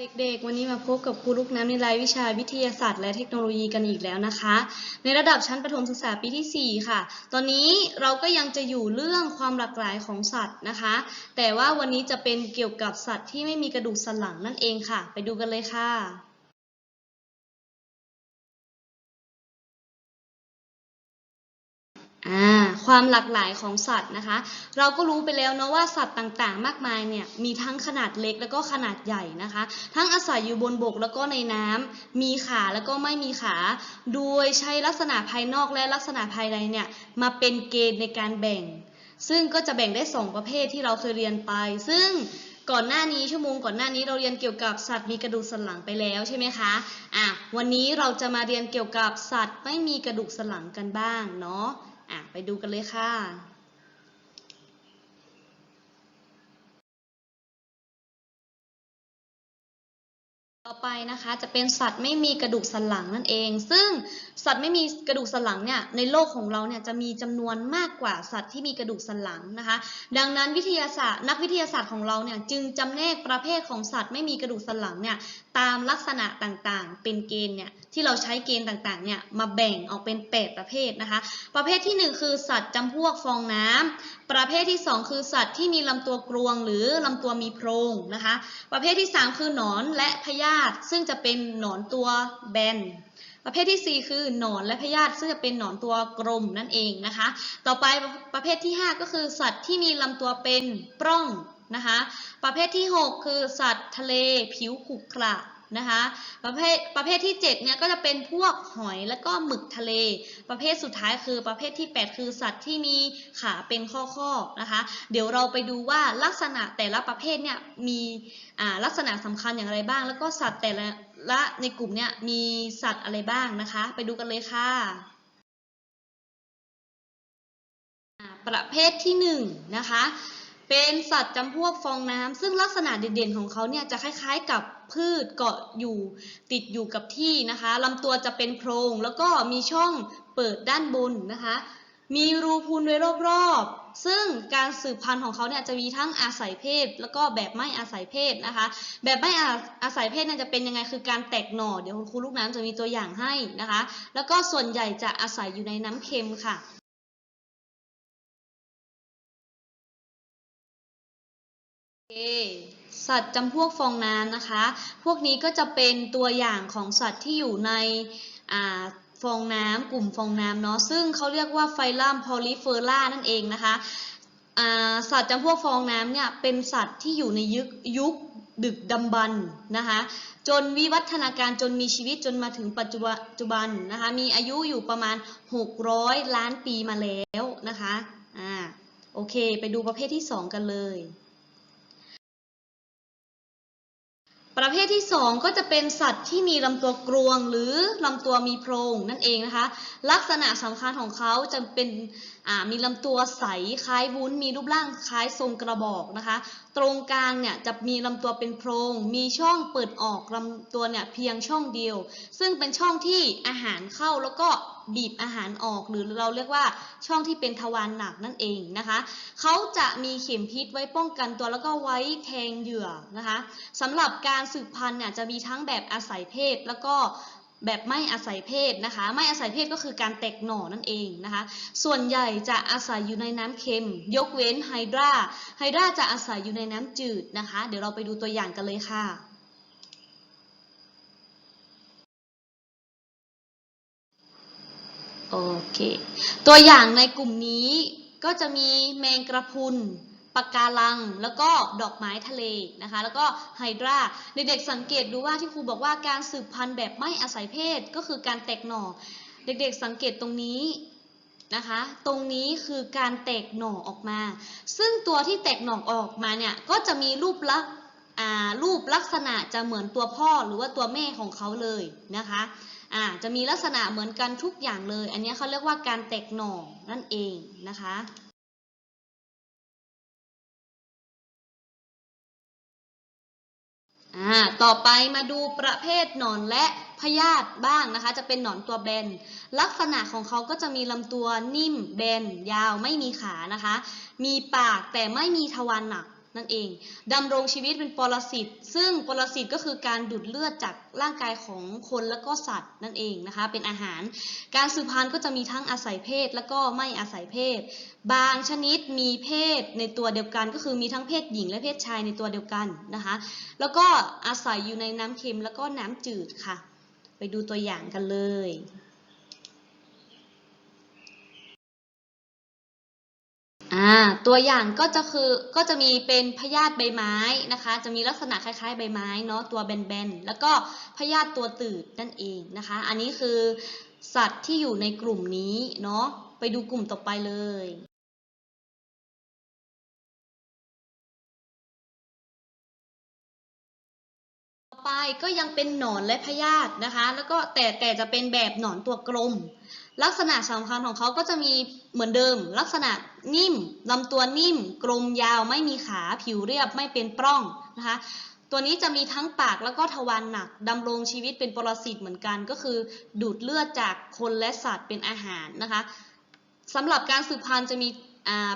เด็กๆ วันนี้มาพบกับครูลูกน้ำในรายวิชาวิทยาศาสตร์และเทคโนโลยีกันอีกแล้วนะคะ ในระดับชั้นประถมศึกษาปีที่ 4 ค่ะ ตอนนี้เราก็ยังจะอยู่เรื่องความหลากหลายของสัตว์นะคะ แต่ว่าวันนี้จะเป็นเกี่ยวกับสัตว์ที่ไม่มีกระดูกสันหลังนั่นเองค่ะ ไปดูกันเลยค่ะ ความหลากหลายของสัตว์นะคะ เราก็รู้ไปแล้วเนาะว่าสัตว์ต่างๆ มากมายเนี่ยมีทั้งขนาดเล็กแล้วก็ขนาดใหญ่นะคะ ทั้งอาศัยอยู่บนบกแล้วก็ในน้ำมีขาแล้วก็ไม่มีขา โดยใช้ลักษณะภายนอกและลักษณะภายในเนี่ยมาเป็นเกณฑ์ในการแบ่ง ซึ่งก็จะแบ่งได้สองประเภทที่เราเคยเรียนไป ซึ่งก่อนหน้านี้ชั่วโมงก่อนหน้านี้เราเรียนเกี่ยวกับสัตว์มีกระดูกสันหลังไปแล้วใช่ไหมคะอะวันนี้เราจะมาเรียนเกี่ยวกับสัตว์ไม่มีกระดูกสันหลังกันบ้างเนาะ อะไปดูกันเลยค่ะ อไปนะคะจะเป็นสัตว์ไม่มีกระดูกสันหลังนั่นเอง ซึ่งสัตว์ไม่มีกระดูกสันหลังเนี่ยในโลกของเราเนี่ยจะมีจำนวนมากกว่าสัตว์ที่มีกระดูกสันหลังนะคะ ดังนั้นวิทยาศาสตร์ นักวิทยาศาสตร์ของเราเนี่ยจึงจำแนกประเภทของสัตว์ไม่มีกระดูกสันหลังเนี่ยตามลักษณะต่างๆ เป็นเกณฑ์เนี่ยที่เราใช้เกณฑ์ต่างๆเนี่ยมาแบ่งออกเป็น 8 ประเภทนะคะ ประเภทที่ 1 คือสัตว์จำพวกฟองน้ำประเภทที่ 2 คือสัตว์ที่มีลำตัวกรวง หรือลำตัวมีโพรงนะคะ ประเภทที่ 3 คือหนอนและพยาธิซึ่งจะเป็นหนอนตัวแบน ประเภทที่ 4 คือหนอนและพยาธิซึ่งจะเป็นหนอนตัวกลมนั่นเองนะคะ ต่อไปประเภทที่ 5 ก็คือสัตว์ที่มีลำตัวเป็นปล้องนะคะ ประเภทที่ 6 คือสัตว์ทะเลผิวขรุขระ นะคะ ประเภทประเภทที่7เนี่ยก็จะเป็นพวกหอยและก็หมึกทะเล ประเภทสุดท้ายคือประเภทที่ 8 คือสัตว์ที่มีขาเป็นข้อๆนะคะ เดี๋ยวเราไปดูว่าลักษณะแต่ละประเภทเนี่ยมีลักษณะสำคัญอย่างไรบ้าง แล้วก็สัตว์แต่ละละในกลุ่มเนี่ยมีสัตว์อะไรบ้างนะคะ ไปดูกันเลยค่ะประเภทที่หนึ่งนะคะ เป็นสัตว์จำพวกฟองน้ำซึ่งลักษณะเด่นๆของเขาเนี่ยจะคล้ายๆกับ พืชเกาะอยู่ติดอยู่กับที่นะคะลำตัวจะเป็นโพรงแล้วก็มีช่องเปิดด้านบนนะคะ มีรูพูนไว้รอบๆ ซึ่งการสืบพันธุ์ของเขาเนี่ยจะมีทั้งอาศัยเพศ แล้วก็แบบไม่อาศัยเพศนะคะ แบบไม่อาอาศัยเพศเนี่ยจะเป็นยังไงคือการแตกหน่อ เดี๋ยวคุณครูลูกน้ำจะมีตัวอย่างให้นะคะ แล้วก็ส่วนใหญ่จะอาศัยอยู่ในน้ำเค็มค่ะ สัตว์จำพวกฟองน้ำนะคะ พวกนี้ก็จะเป็นตัวอย่างของสัตว์ที่อยู่ในอฟองน้ำกลุ่มฟองน้ำเนาะ ซึ่งเขาเรียกว่าไฟลัมพอลิเฟอร่านั่นเองนะคะสัตว์จำพวกฟองน้ำเนี่ยเป็นสัตว์ที่อยู่ในยุคยุคดึกดำบรรนะคะ จนวิวัฒนาการจนมีชีวิตจนมาถึงปัจจุบันปัจจุบันนะคะ มีอายุอยู่ประมาณ 600 ล้านปีมาแล้วนะคะ อ่า โอเค ไปดูประเภทที่ 2 กันเลย ประเภทที่ 2 ก็จะเป็นสัตว์ที่มีลำตัวกรวงหรือลำตัวมีโพรงนั่นเองนะคะ ลักษณะสำคัญของเขาจะเป็นมีลำตัวใสคล้ายวุ้น มีรูปร่างคล้ายทรงกระบอกนะคะ ตรงกลางเนี่ยจะมีลำตัวเป็นโพรง มีช่องเปิดออกลำตัวเนี่ยเพียงช่องเดียว ซึ่งเป็นช่องที่อาหารเข้าแล้วก็ บีบอาหารออก หรือเราเรียกว่าช่องที่เป็นทวารหนักนั่นเองนะคะเขาจะมีเข็มพิษไว้ป้องกันตัวแล้วก็ไว้แทงเหยื่อนะคะสำหรับการสืบพันธุ์เนี่ยจะมีทั้งแบบอาศัยเพศแล้วก็แบบไม่อาศัยเพศนะคะ ไม่อาศัยเพศก็คือการแตกหน่อนั่นเองนะคะ ส่วนใหญ่จะอาศัยอยู่ในน้ำเค็ม ยกเว้นไฮดราไฮดราจะอาศัยอยู่ในน้ำจืดนะคะ เดี๋ยวเราไปดูตัวอย่างกันเลยค่ะ โอเค ตัวอย่างในกลุ่มนี้ก็จะมีแมงกระพุนปะการัง แล้วก็ดอกไม้ทะเลนะคะ แล้วก็ไฮดราเด็กๆสังเกตดูว่าที่ครูบอกว่าการสืบพันธุ์แบบไม่อาศัยเพศก็คือการแตกหน่อ เด็กๆสังเกตตรงนี้นะคะ ตรงนี้คือการแตกหน่อออกมา ซึ่งตัวที่แตกหน่อออกมาเนี่ยก็จะมีรูปลักษณ์รูปลักษณะจะเหมือนตัวพ่อหรือว่าตัวแม่ของเขาเลยนะคะ อ่าจะมีลักษณะเหมือนกันทุกอย่างเลย อันนี้เขาเรียกว่าการแตกหน่อนั่นเองนะคะต่อไปมาดูประเภทหนอนและพยาธิบ้างนะคะ จะเป็นหนอนตัวแบน ลักษณะของเขาก็จะมีลำตัวนิ่มแบนยาวไม่มีขานะคะ มีปากแต่ไม่มีทวารหนัก นั่นเองดำรงชีวิตเป็นปรสิต ซึ่งปรสิตก็คือการดูดเลือดจากร่างกายของคนแล้วก็สัตว์นั่นเองนะคะ เป็นอาหาร การสืบพันธุ์ก็จะมีทั้งอาศัยเพศ แล้วก็ไม่อาศัยเพศ บางชนิดมีเพศในตัวเดียวกัน ก็คือมีทั้งเพศหญิงและเพศชายในตัวเดียวกันนะคะ แล้วก็อาศัยอยู่ในน้ำเค็มแล้วก็น้ำจืดค่ะ ไปดูตัวอย่างกันเลย อ่าตัวอย่างก็จะคือก็จะมีเป็นพยาธิใบไม้นะคะ จะมีลักษณะคล้ายๆใบไม้เนาะตัวแบนๆแล้วก็พยาธิตัวตืดนั่นเองนะคะ อันนี้คือสัตว์ที่อยู่ในกลุ่มนี้เนาะไปดูกลุ่มต่อไปเลย ไปก็ยังเป็นหนอนและพยาธินะคะ แล้วก็แต่แต่จะเป็นแบบหนอนตัวกลม ลักษณะสำคัญของเขาก็จะมีเหมือนเดิม ลักษณะนิ่มลำตัวนิ่ม กลมยาวไม่มีขาผิวเรียบไม่เป็นปล้องนะคะตัวนี้จะมีทั้งปากแล้วก็ทวารหนักดำรงชีวิตเป็นปรสิตเหมือนกัน ก็คือดูดเลือดจากคนและสัตว์เป็นอาหารนะคะสำหรับการสืบพันธุ์จะมี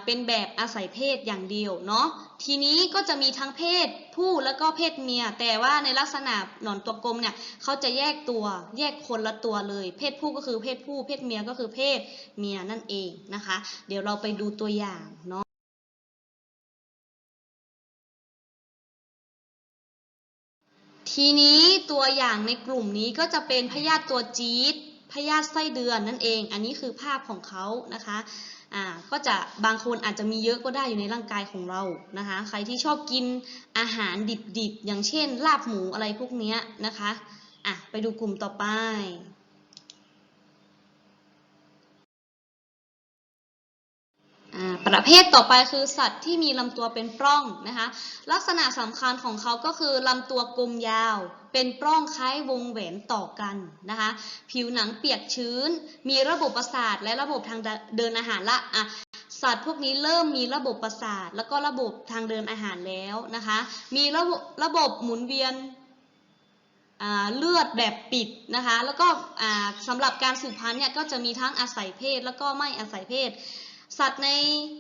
เป็นแบบอาศัยเพศอย่างเดียวเนาะ ทีนี้ก็จะมีทั้งเพศผู้แล้วก็เพศเมีย แต่ว่าในลักษณะหนอนตัวกลมเนี่ยเขาจะแยกตัวแยกคนละตัวเลย เพศผู้ก็คือเพศผู้ เพศเมียก็คือเพศเมียนั่นเองนะคะ เดี๋ยวเราไปดูตัวอย่างเนาะทีนี้ตัวอย่างในกลุ่มนี้ก็จะเป็นพยาธิตัวจี๊ด พยาธิไส้เดือนนั่นเอง อันนี้คือภาพของเขานะคะอ่าก็จะบางคนอาจจะมีเยอะก็ได้อยู่ในร่างกายของเรานะคะ ใครที่ชอบกินอาหารดิบๆ อย่างเช่นลาบหมูอะไรพวกเนี้ยนะคะอะไปดูกลุ่มต่อไป อ่า ประเภทต่อไปคือสัตว์ที่มีลำตัวเป็นปล้องนะคะลักษณะสำคัญของเขาก็คือลำตัวกลมยาว เป็นปล้องคล้ายวงแหวนต่อกันนะคะผิวหนังเปียกชื้น มีระบบประสาทและระบบทางเดินอาหารละอะสัตว์พวกนี้เริ่มมีระบบประสาท แล้วก็ระบบทางเดินอาหารแล้วนะคะมีระบบระบบหมุนเวียนเลือดแบบปิดนะคะแล้วก็สำหรับการสืบพันธุ์เนี่ยก็จะมีทั้งอาศัยเพศแล้วก็ไม่อาศัยเพศ สัตว์ใน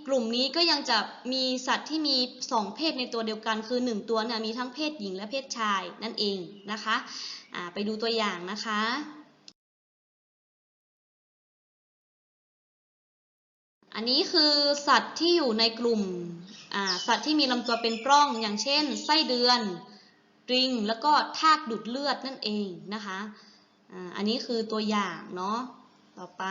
กลุ่มนี้ก็ยังจะมีสัตว์ที่มีสองเพศในตัวเดียวกัน คือหนึ่งตัวเนี่ยมีทั้งเพศหญิงและเพศชายนั่นเองนะคะไปดูตัวอย่างนะคะอันนี้คือสัตว์ที่อยู่ในกลุ่มสัตว์ที่มีลำตัวเป็นปล้อง อย่างเช่น ไส้เดือนริง แล้วก็ทากดูดเลือดนั่นเองนะคะ อันนี้คือตัวอย่างเนาะ ต่อไป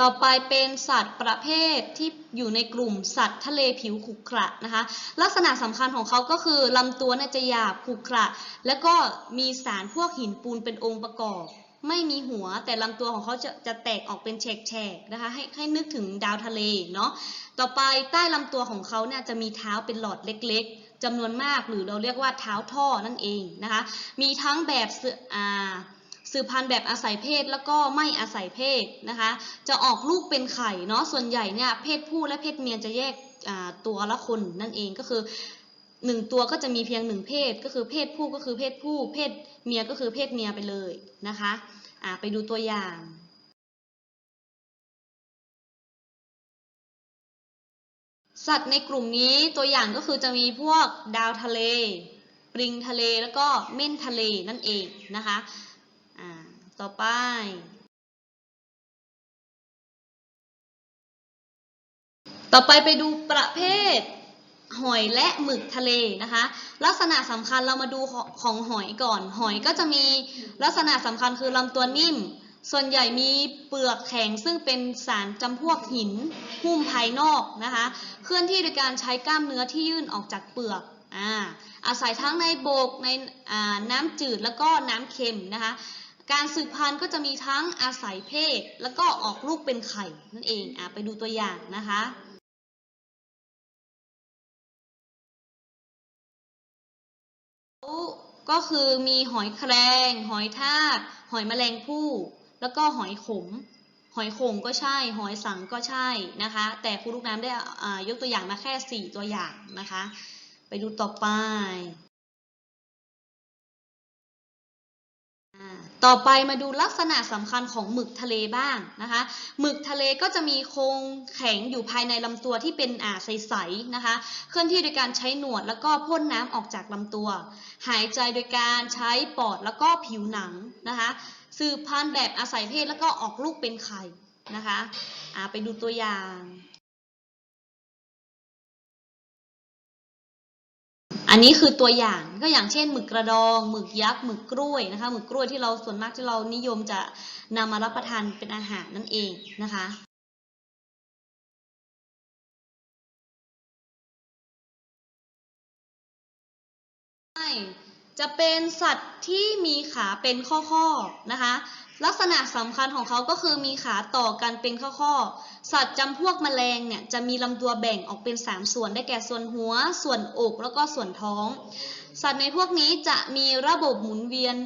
ต่อไปเป็นสัตว์ประเภทที่อยู่ในกลุ่มสัตว์ทะเลผิวขรุขระนะคะ ลักษณะสำคัญของเขาก็คือลำตัวเนี่ยจะหยาบขรุขระ แล้วก็มีสารพวกหินปูนเป็นองค์ประกอบ ไม่มีหัวแต่ลำตัวของเขาจะจะแตกออกเป็นแฉกๆนะคะให้ให้นึกถึงดาวทะเลเนาะต่อไปใต้ลำตัวของเขาเนี่ยจะมีเท้าเป็นหลอดเล็กๆจำนวนมากหรือเราเรียกว่าเท้าท่อนั่นเองนะคะ มีทั้งแบบเสืออ่า สืบพันธุ์แบบอาศัยเพศแล้วก็ไม่อาศัยเพศนะคะ จะออกลูกเป็นไข่เนาะส่วนใหญ่เนี่ยเพศผู้และเพศเมียจะแยกตัวละคนนั่นเองก็คือหนึ่งตัวก็จะมีเพียงหนึ่งเพศ ก็คือเพศผู้ก็คือเพศผู้ เพศเมียก็คือเพศเมียไปเลยนะคะอ่าไปดูตัวอย่างสัตว์ในกลุ่มนี้ตัวอย่างก็คือจะมีพวกดาวทะเลปลิงทะเลแล้วก็เม่นทะเลนั่นเองนะคะ ต่อไปต่อไปไปดูประเภทหอยและหมึกทะเลนะคะ ลักษณะสำคัญเรามาดูของหอยก่อน หอยก็จะมีลักษณะสำคัญคือลำตัวนิ่ม ส่วนใหญ่มีเปลือกแข็งซึ่งเป็นสารจำพวกหินหุ้มภายนอกนะคะ เคลื่อนที่โดยการใช้กล้ามเนื้อที่ยื่นออกจากเปลือกอาอาศัยทั้งในโบกในน้ำจืดแล้วก็น้ำเค็มนะคะ การสืบพันธุ์ก็จะมีทั้งอาศัยเพศ แล้วก็ออกลูกเป็นไข่นั่นเองอ่าไปดูตัวอย่างนะคะก็คือมีหอยแครงหอยทากหอยแมลงภู่แล้วก็หอยขม หอยข่งก็ใช่ หอยสังก็ใช่นะคะ แต่ครูลูกน้ำได้ยกตัวอย่างมาแค่ 4 ตัวอย่างนะคะ ไปดูต่อไป ต่อไปมาดูลักษณะสำคัญของหมึกทะเลบ้างนะคะหมึกทะเลก็จะมีโครงแข็งอยู่ภายในลำตัวที่เป็นอ่าใสๆนะคะ เคลื่อนที่โดยการใช้หนวดแล้วก็พ่นน้ำออกจากลำตัว หายใจโดยการใช้ปอดแล้วก็ผิวหนังนะคะสืบพันธุ์แบบอาศัยเพศแล้วก็ออกลูกเป็นไข่นะคะไปดูตัวอย่าง อันนี้คือตัวอย่างก็อย่างเช่นหมึกกระดองหมึกยักษ์หมึกกล้วยนะคะหมึกกล้วยที่เราส่วนมากที่เรานิยมจะนำมารับประทานเป็นอาหารนั่นเองนะคะจะเป็นสัตว์ที่มีขาเป็นข้อๆนะคะ ลักษณะสำคัญของเขาก็คือมีขาต่อกันเป็นข้อๆ สัตว์จำพวกแมลงเนี่ยจะมีลำตัวแบ่งออกเป็น 3 ส่วนได้แก่ส่วนหัว ส่วนอกแล้วก็ส่วนท้อง สัตว์ในพวกนี้จะมีระบบหมุนเวียน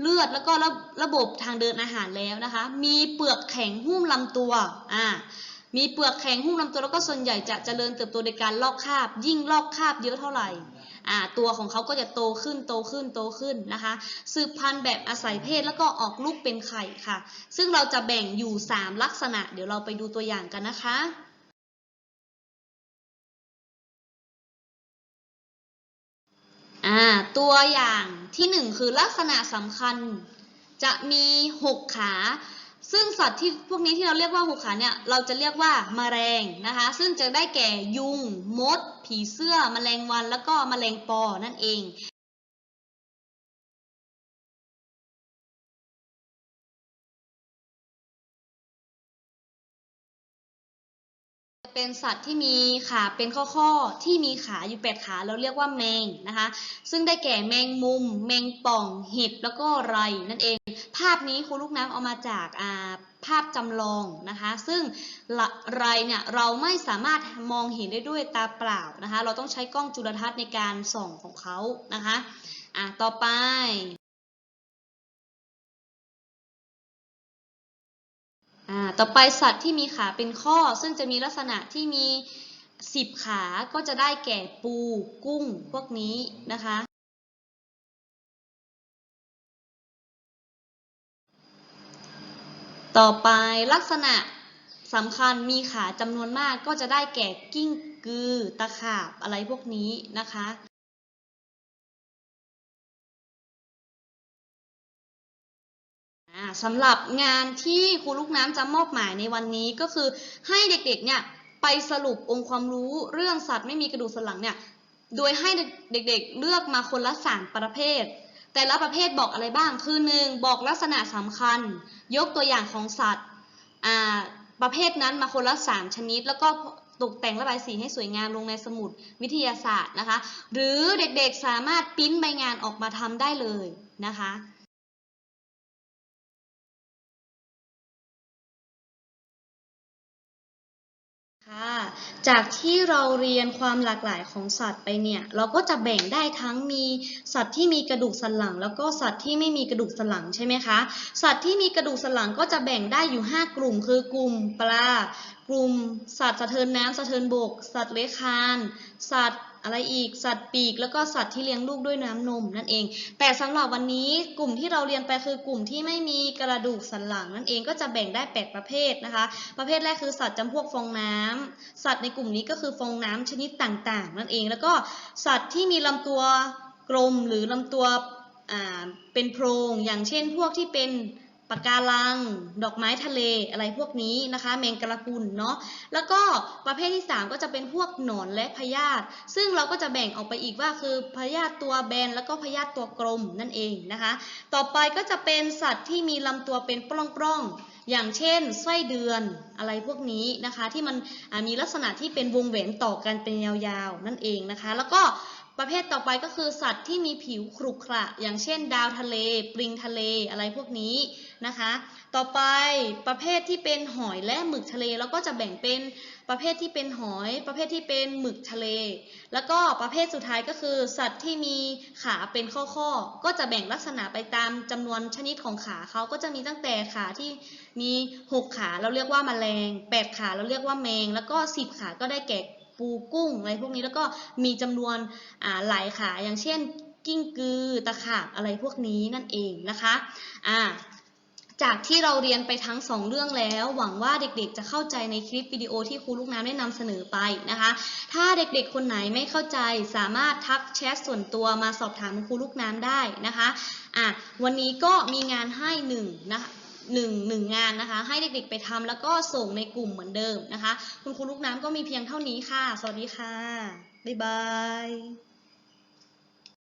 เลือดแล้วก็ระระบบทางเดินอาหารแล้วนะคะ มีเปลือกแข็งหุ้มลำตัว อ่า มีเปลือกแข็งหุ้มลำตัวแล้วก็ส่วนใหญ่จะเจริญเติบโตโดยการลอกคราบ ยิ่งลอกคราบเยอะเท่าไหร่อ่าตัวของเขาก็จะโตขึ้นโตขึ้นโตขึ้นนะคะ สืบพันธุ์แบบอาศัยเพศแล้วก็ออกลูกเป็นไข่ค่ะ ซึ่งเราจะแบ่งอยู่ 3 ลักษณะ เดี๋ยวเราไปดูตัวอย่างกันนะคะอ่าตัวอย่างที่หนึ่งคือลักษณะสำคัญจะมีหกขา ซึ่งสัตว์ที่พวกนี้ที่เราเรียกว่าหกขาเนี่ยเราจะเรียกว่าแมลงนะคะ ซึ่งจะได้แก่ยุง มด ผีเสื้อแมลงวัน แล้วก็แมลงปอนั่นเอง เป็นสัตว์ที่มีขาเป็นข้อๆ ที่มีขาอยู่แปดขา เราเรียกว่าแมงนะคะ ซึ่งได้แก่แมงมุม แมงป่อง เห็บแล้วก็ไรนั่นเอง ภาพนี้ครูลูกน้ำเอามาจากาภาพจำลองนะคะ ซึ่งไรเนี่ยเราไม่สามารถมองเห็นได้ด้วยตาเปล่านะคะ เราต้องใช้กล้องจุลทรรศน์ในการส่องของเขานะคะ อะ ต่อไป ต่อไปสัตว์ที่มีขาเป็นข้อ ซึ่งจะมีลักษณะที่มีสิบขาก็จะได้แก่ปูกุ้งพวกนี้นะคะต่อไปลักษณะสำคัญมีขาจำนวนมากก็จะได้แก่กิ้งกือตะขาบอะไรพวกนี้นะคะ สำหรับงานที่ครูลูกน้ำจะมอบหมายในวันนี้ก็คือให้เด็กๆเนี่ยไปสรุปองค์ความรู้เรื่องสัตว์ไม่มีกระดูกสันหลังเนี่ยโดยให้เด็กๆเลือกมาคนละสามประเภท แต่ละประเภทบอกอะไรบ้างคือหนึ่งบอกลักษณะสำคัญ ยกตัวอย่างของสัตว์ประเภทนั้นมาคนละสามชนิด แล้วก็ตกแต่งระบายสีให้สวยงามลงในสมุดวิทยาศาสตร์นะคะ หรือเด็กๆสามารถปิ้นใบงานออกมาทำได้เลยนะคะ ค่ะ จากที่เราเรียนความหลากหลายของสัตว์ไปเนี่ย เราก็จะแบ่งได้ทั้งมีสัตว์ที่มีกระดูกสันหลัง แล้วก็สัตว์ที่ไม่มีกระดูกสันหลังใช่ไหมคะ สัตว์ที่มีกระดูกสันหลังก็จะแบ่งได้อยู่ 5 กลุ่ม คือกลุ่มปลา กลุ่มสัตว์สะเทินน้ำสะเทินบก สัตว์เลื้อยคลาน สัตว์ อะไรอีก สัตว์ปีก แล้วก็สัตว์ที่เลี้ยงลูกด้วยน้ำนมนั่นเอง แต่สำหรับวันนี้กลุ่มที่เราเรียนไปคือกลุ่มที่ไม่มีกระดูกสันหลังนั่นเองก็จะแบ่งได้ 8 ประเภทนะคะ ประเภทแรกคือสัตว์จำพวกฟองน้ำสัตว์ในกลุ่มนี้ก็คือฟองน้ำชนิดต่างๆ นั่นเอง แล้วก็สัตว์ที่มีลำตัวกลมหรือลำตัวเป็นโพรงอย่างเช่นพวกที่เป็น ปะการัง ดอกไม้ทะเลอะไรพวกนี้นะคะ แมงกระพุนเนาะแล้วก็ประเภทที่ 3 ก็จะเป็นพวกหนอนและพยาธิซึ่งเราก็จะแบ่งออกไปอีกว่าคือพยาธิตัวแบนแล้วก็พยาธิตัวกลมนั่นเองนะคะ ต่อไปก็จะเป็นสัตว์ที่มีลำตัวเป็นปล้องๆอย่างเช่นไส้เดือนอะไรพวกนี้นะคะ ที่มันมีลักษณะที่เป็นวงแหวนต่อกันเป็นยาวๆนั่นเองนะคะ แล้วก็ ประเภทต่อไปก็คือสัตว์ที่มีผิวขรุขระ อย่างเช่น ดาวทะเลปลิงทะเลอะไรพวกนี้นะคะ ต่อไปประเภทที่เป็นหอยและหมึกทะเลเราก็จะแบ่งเป็นประเภทที่เป็นหอย ประเภทที่เป็นหมึกทะเล แล้วก็ประเภทสุดท้ายก็คือ สัตว์ที่มีขาเป็นข้อๆ ก็จะแบ่งลักษณะไปตามจำนวนชนิดของขาเขาก็จะมีตั้งแต่ขาที่มี 6 ขาเราเรียกว่าแมลง 8 ขาเราเรียกว่าแมง แล้วก็ 10 ขาก็ได้แก่ ปูกุ้งอะไรพวกนี้แล้วก็มีจำนวนหลายขาอย่างเช่น กิ้งกือตะขาบอะไรพวกนี้นั่นเองนะคะอ่าจากที่เราเรียนไปทั้งสองเรื่องแล้ว หวังว่าเด็กๆ จะเข้าใจในคลิปวิดีโอที่ครูลูกน้ำได้นำเสนอไปนะคะ ถ้าเด็กๆ คนไหนไม่เข้าใจสามารถทักแชทส่วนตัวมาสอบถามครูลูกน้ำได้นะคะอะวันนี้ก็มีงานให้หนึ่งนะคะ หนึ่งหนึ่งงานนะคะ ให้เด็กๆไปทำแล้วก็ส่งในกลุ่มเหมือนเดิมนะคะ คุณครูลูกน้ำก็มีเพียงเท่านี้ค่ะ สวัสดีค่ะ บ๊ายบาย